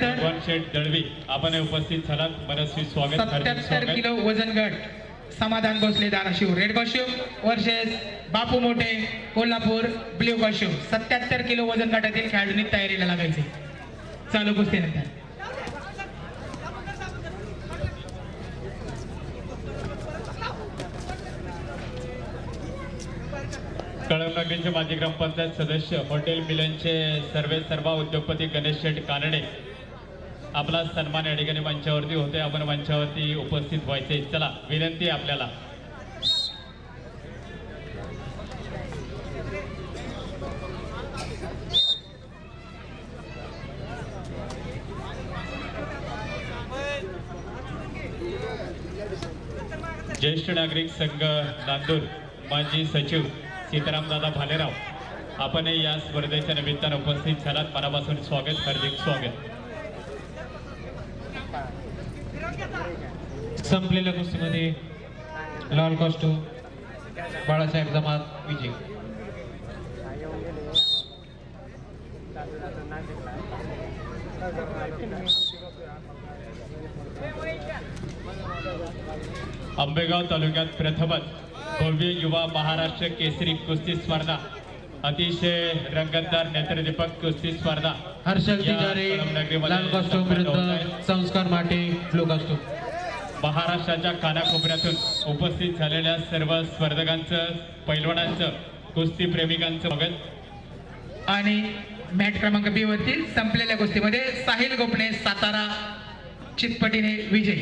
त्यानंतर शेठ दळवी. आपण उपस्थित झालात. मनस्वी स्वागत सत्याहत्तर किलो वजन गट. Samadhan Bhosale Dharashiv. Red costume versus Bapu Mothe Kolhapur blue costume सत्याहत्तर किलो वजन गटातील खेळाडूंनी तयारीला लागायचे. चालू कुस्तीनंतर. कळमनगरीचे माजी ग्रामपंचायत सदस्य हॉटेल मिलनचे सर्वे सर्वा उद्योगपती गणेश शेठ कानडे. आपला सन्मान या ठिकाणी मंचावरती होते आपण मंचावरती उपस्थित व्हायचे चला विनंती आहे आपल्याला. ज्येष्ठ नागरिक संघ नांदूर माजी सचिव सीतारामदादा भालेराव आपण या स्पर्धेच्या निमित्तानं उपस्थित झालात. मनापासून स्वागत हार्दिक स्वागत. संपलेल्या कुस्तीमध्ये लाल कॉस्ट्यूम बाळासाहेब जमात विजय. आंबेगाव तालुक्यात प्रथमच भव्य युवा महाराष्ट्र केसरी कुस्ती स्पर्धा. अतिशय रंगतदार नेत्रदीपक कुस्ती स्पर्धा हर्षल तिजारे लाल कॉस्ट्यूम. विरुद्ध संस्कार माटे ब्लू कॉस्ट्यूम महाराष्ट्राच्या कानाकोपऱ्यातून उपस्थित झालेल्या सर्व स्पर्धकांचं पैलवानांचं कुस्ती प्रेमिकांचं स्वागत. आणि मॅट क्रमांक बी वरती संपलेल्या कुस्तीमध्ये साहिल गोपणे सातारा चितपटीने विजय.